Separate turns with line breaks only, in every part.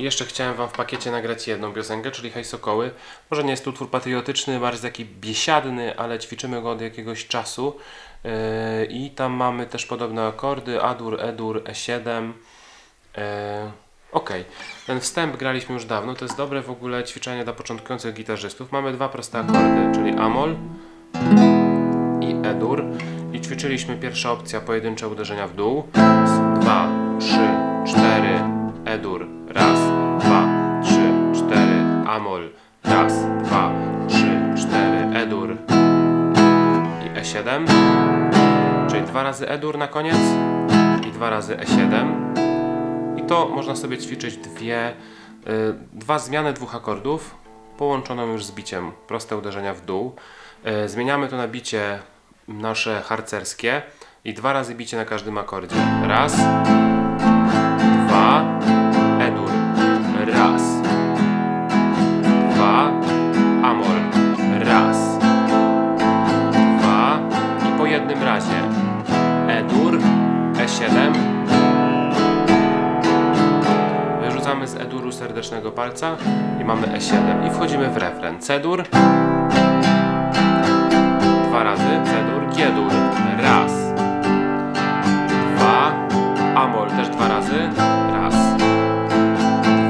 Jeszcze chciałem Wam w pakiecie nagrać jedną piosenkę, czyli Hej Sokoły. Może nie jest to utwór patriotyczny, bardziej taki biesiadny, ale ćwiczymy go od jakiegoś czasu. Yy, I tam mamy też podobne akordy, A-dur, E-dur, E7. Yy, Ok, ten wstęp graliśmy już dawno, to jest dobre w ogóle ćwiczenie dla początkujących gitarzystów. Mamy dwa proste akordy, czyli Amol i E-dur. I ćwiczyliśmy pierwsza opcja pojedyncze uderzenia w dół. Dwa, trzy, cztery, E-dur. Raz, dwa, trzy, cztery, Amol. Raz, dwa, trzy, cztery, E-dur. I E7. Czyli dwa razy E-dur na koniec i dwa razy E7. I to można sobie ćwiczyć dwie, y, dwa zmiany dwóch akordów połączoną już z biciem, proste uderzenia w dół. Y, zmieniamy to na bicie nasze harcerskie i dwa razy bicie na każdym akordzie. Raz, dwa, serdecznego palca i mamy E7 i wchodzimy w refren. Cedur. Dwa razy, cedur, G-dur raz. Dwa. Amol. Też dwa razy. Raz.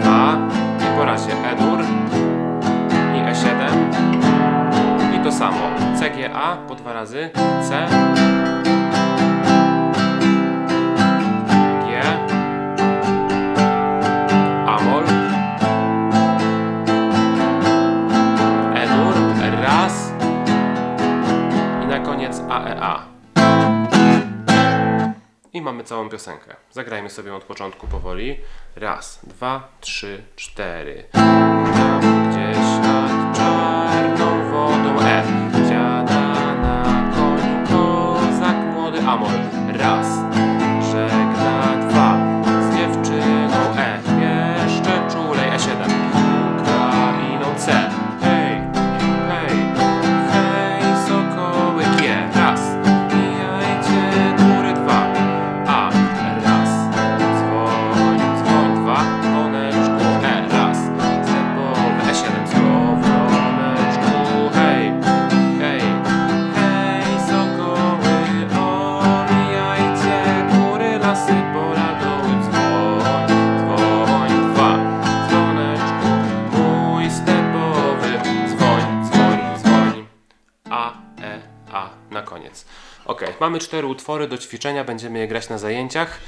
Dwa. I po razie E-dur i E7 i to samo. CGA po dwa razy. C i mamy całą piosenkę. Zagrajmy sobie od początku powoli. Raz, dwa, trzy, cztery. Tam gdzieś nad czarną koniec. Ok, mamy cztery utwory do ćwiczenia, będziemy je grać na zajęciach.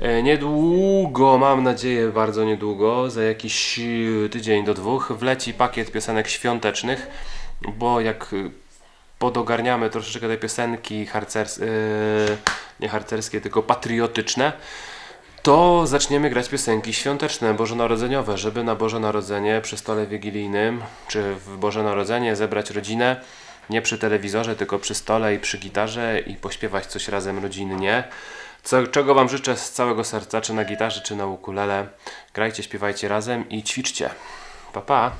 E, Niedługo, mam nadzieję, bardzo niedługo, za jakiś e, tydzień do dwóch, wleci pakiet piosenek świątecznych, bo jak e, podogarniamy troszeczkę te piosenki harcers, nie harcerskie, tylko patriotyczne, to zaczniemy grać piosenki świąteczne, bożonarodzeniowe, żeby na Boże Narodzenie przy stole wigilijnym, czy w Boże Narodzenie zebrać rodzinę, nie przy telewizorze, tylko przy stole i przy gitarze i pośpiewać coś razem rodzinnie. Co, czego Wam życzę z całego serca, czy na gitarze, czy na ukulele. Grajcie, śpiewajcie razem i ćwiczcie. Pa, pa!